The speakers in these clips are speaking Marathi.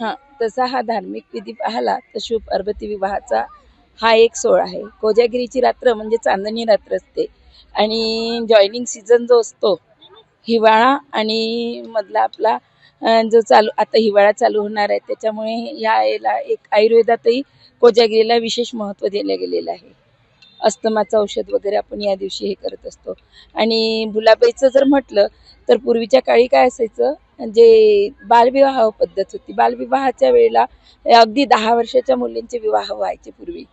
हा तसा हा धार्मिक विधी पाहिला तर शुभ पार्वती विवाहाचा हा एक सोहळा आहे. कोजागिरीची रात्र म्हणजे चांदणी रात्र असते. आणि जॉईनिंग सीझन जो असतो हिवाळा आणि मधला आपला जो चालू आता हिवाळा चालू होणार आहे त्याच्यामुळे या याला एक आयुर्वेदातही कोजागिरीला विशेष महत्त्व दिलं गेलेलं आहे. अस्तमाचं औषध वगैरे आपण या दिवशी हे करत असतो. आणि भुलाबाईचं जर म्हटलं तर पूर्वीच्या काळी काय असायचं? जे बालविवाह पद्धत होती. बालविवाहाच्या वेळेला अगदी दहा वर्षाच्या मुलींचे विवाह व्हायचे पूर्वी.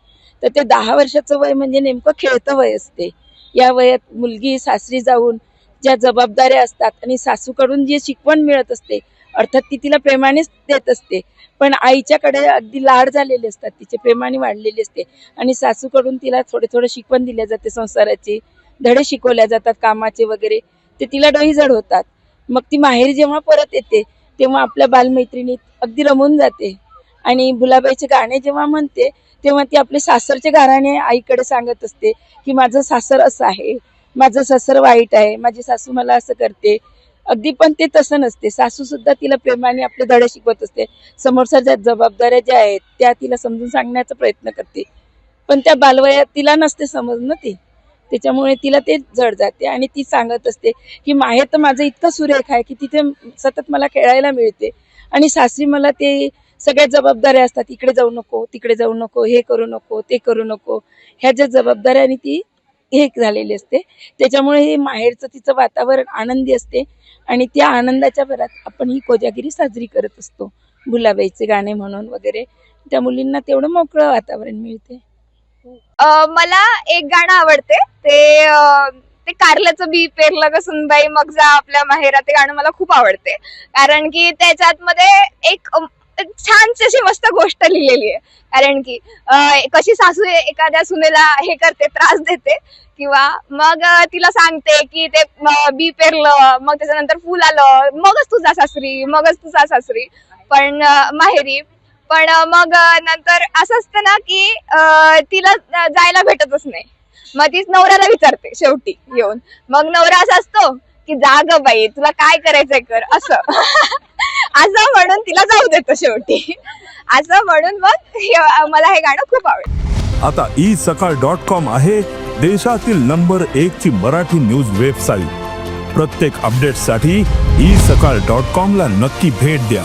तर ते दहा वर्षाचं वय म्हणजे नेमकं खेळतं वय असते. या वयात मुलगी सासरी जाऊन ज्या जबाबदाऱ्या असतात आणि सासूकडून जी शिकवण मिळत असते अर्थात ती तिला प्रेमानेच देत असते. पण आईच्याकडे अगदी लाड झालेले असतात तिचे प्रेमाने वाढलेली असते आणि सासूकडून तिला थोडे थोडे शिकवण दिल्या जाते संसाराची धडे शिकवल्या जातात कामाचे वगैरे ते तिला डोईजड होतात. मग ती माहेरी जेव्हा परत येते तेव्हा आपल्या बालमैत्रिणीत अगदी रमून जाते. आणि भुलाबाईचे गाणे जेव्हा म्हणते तेव्हा ती आपले सासरचे गाराणे आईकडे सांगत असते की माझं सासर असं आहे माझं सासर वाईट आहे माझी सासू मला असं करते. अगदी पण ते तसं नसते. सासू सुद्धा तिला प्रेमाने आपले धडे शिकवत असते. समोरच्या ज्या जबाबदाऱ्या ज्या आहेत त्या तिला समजून सांगण्याचा प्रयत्न करते. पण त्या बालवयात तिला नसते समजणं ती. त्याच्यामुळे तिला ते जड जाते आणि ती सांगत असते की माहेर तर माझं इतकं सुरेख आहे की तिथे सतत मला खेळायला मिळते. आणि सासरी मला ते सगळ्या जबाबदाऱ्या असतात इकडे जाऊ नको तिकडे जाऊ नको हे करू नको ते करू नको. ह्या ज्या जबाबदाऱ्याने ती हे झालेली असते. त्याच्यामुळे हे माहेरचं तिचं वातावरण आनंदी असते आणि त्या आनंदाच्या भरात आपण ही कोजागिरी साजरी करत असतो. भुलाबाईचे गाणे म्हणून वगैरे. त्या मुलींना तेवढं मोकळं वातावरण मिळते. मला एक गाणं आवडते. ते ते कारल्याचं बी पेरलं ग सुनबाई मग जा आपल्या माहेरा ते गाणं मला खूप आवडते. कारण की त्याच्यात मध्ये एक छानशी अशी मस्त गोष्ट लिहिलेली आहे. कारण की कशी सासू एखाद्या सुनेला हे करते त्रास देते किंवा मग तिला सांगते की ते बी पेरलं मग त्याच्यानंतर फुल आलं मगच तुझा सासरी मगच तुझा सासरी. पण माहेरी पण मग नंतर असं असतं ना की तिला जायला भेटतच नाही. मग तीच नवऱ्याला विचारते शेवटी येऊन. मग नवरा असा असतो की जा ग बाई तुला काय करायचंय कर असं. असं म्हणून तिला जाऊ देतो शेवटी. असं म्हणून मग हे- मला हे गाणं खूप आवडतं. आता ई सकाळ डॉट कॉम आहे देशातील नंबर एक ची मराठी न्यूज वेबसाईट. प्रत्येक अपडेटसाठी ई सकाळ डॉट कॉम ला नक्की भेट द्या.